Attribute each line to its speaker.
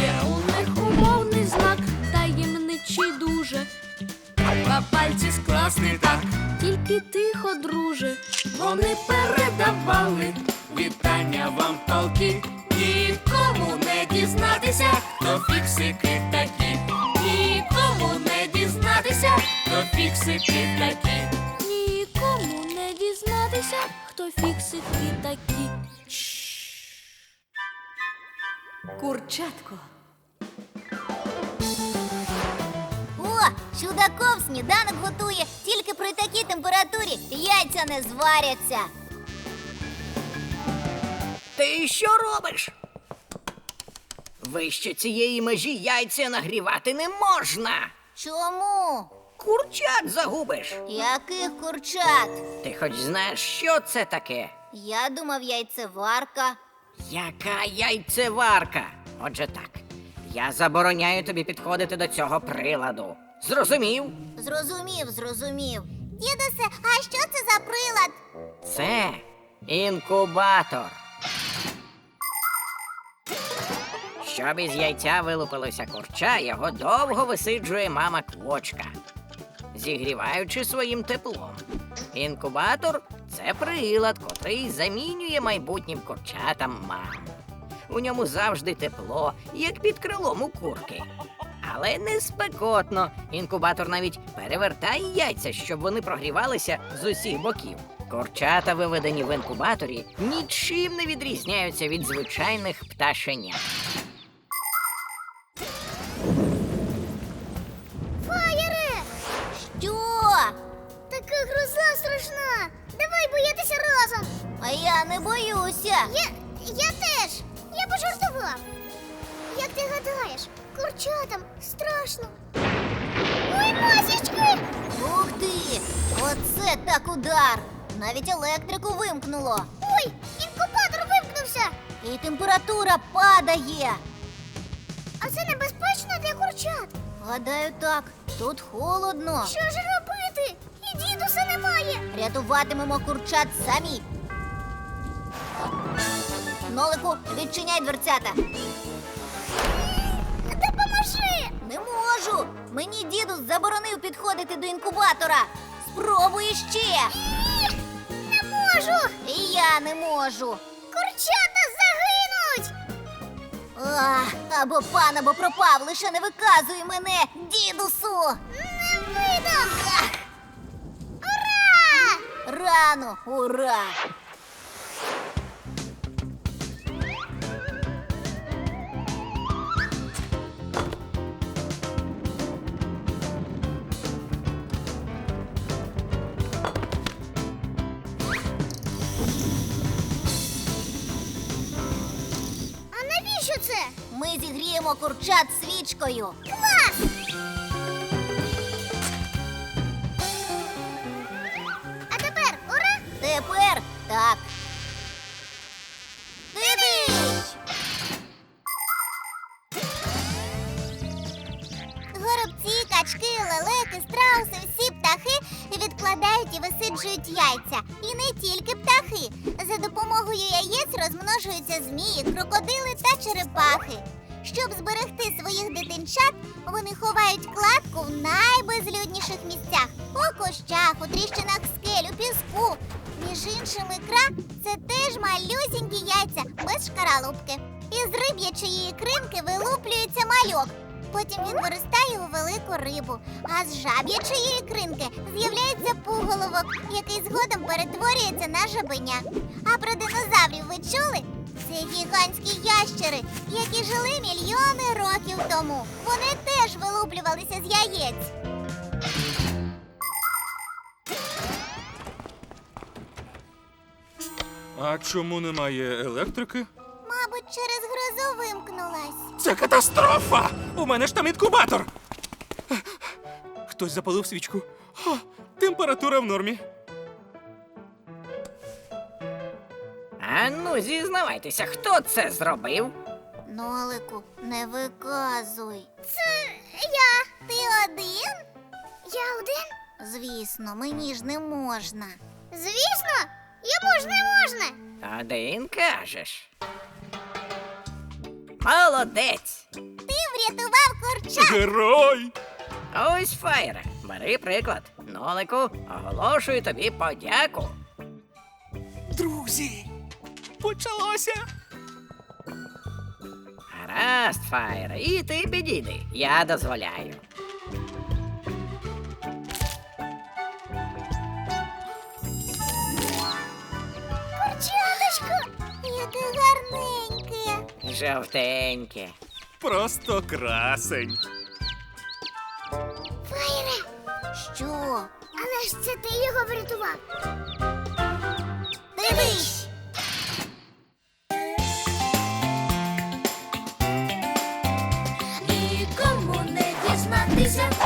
Speaker 1: Є у них умовний знак, таємничий дуже. Два пальці скласти так, тільки тихо, друже. Вони передавали вітання вам полки. Нікому не дізнатися, хто фіксики такі. Нікому не дізнатися, хто фіксики. Такі.
Speaker 2: Курчатко.
Speaker 3: О, чудаков сніданок готує. Тільки при такій температурі яйця не зваряться.
Speaker 4: Ти що робиш? Вище цієї межі яйця нагрівати не можна.
Speaker 3: Чому?
Speaker 4: Курчат загубиш.
Speaker 3: Яких курчат?
Speaker 4: Ти хоч знаєш, що це таке?
Speaker 3: Я думав, яйцеварка.
Speaker 4: Яка яйцеварка? Отже так. Я забороняю тобі підходити до цього приладу. Зрозумів?
Speaker 3: Зрозумів, зрозумів. Дідусе, а що це за прилад?
Speaker 4: Це інкубатор. Щоб із яйця вилупилося курча, його довго висиджує мама квочка, зігріваючи своїм теплом. Інкубатор це прилад, котрий замінює майбутнім курчатам маму. У ньому завжди тепло, як під крилом у курки. Але не спекотно. Інкубатор навіть перевертає яйця, щоб вони прогрівалися з усіх боків. Курчата, виведені в інкубаторі, нічим не відрізняються від звичайних пташенят.
Speaker 3: Я не боюся. Я, я теж. Я пожартував. Як ти гадаєш, курчатам страшно. Ой, масічки! Ух ти! Оце так удар! Навіть електрику вимкнуло. Ой, інкубатор вимкнувся. І температура падає. А це небезпечно для курчат. Гадаю, так. Тут холодно. Що ж робити? І дідуса немає. Рятуватимемо курчат самі. Нолику, відчиняй дверцята. Допоможи! Не можу. Мені дідус заборонив підходити до інкубатора. Спробуй ще. Не можу. І я не можу. Курчата загинуть. Ах, або пан, або пропав, лише не виказуй мене, дідусу! Не видам! Ура! Рано, ура! Ми курчат свічкою. Клас! А тепер ура! Тепер так. Горобці, качки, лелеки, страуси, всі птахи відкладають і висиджують яйця. І не тільки птахи. За допомогою яєць розмножуються змії, крокодили та черепахи. Щоб зберегти своїх дитинчат, вони ховають кладку в найбезлюдніших місцях у кущах, у тріщинах скель, у піску. Між іншим, ікра це теж малюсінькі яйця без шкаралупки. Із риб'ячої ікринки вилуплюється мальок. Потім він виростає у велику рибу, а з жаб'ячої ікринки з'являється пуголовок, який згодом перетворюється на жабеня. А про динозаврів ви чули? Це гігантські ящери, які жили мільйони років тому. Вони теж вилуплювалися з яєць.
Speaker 5: А чому немає електрики?
Speaker 3: Мабуть, через грозу вимкнулась.
Speaker 5: Це катастрофа! У мене ж там інкубатор. Хтось запалив свічку. О, температура в нормі.
Speaker 4: А ну, зізнавайтеся, хто це зробив?
Speaker 3: Нолику, не виказуй. Це я. Ти один? Я один? Звісно, мені ж не можна. Звісно, йому ж не можна.
Speaker 4: Один кажеш. Молодець.
Speaker 3: Ти врятував курча.
Speaker 5: Герой!
Speaker 4: Ось Фаєре, бери приклад. Нолику, оголошую тобі подяку.
Speaker 5: Почалося!
Speaker 4: Гаразд, Фаєре, і ти підійди. Я дозволяю.
Speaker 3: Курчаточко, яке гарненьке.
Speaker 4: Жовтеньке.
Speaker 5: Просто красень.
Speaker 3: Фаєре. Що? Але ж це ти його врятував. Дивись.
Speaker 1: Дізнатися, хто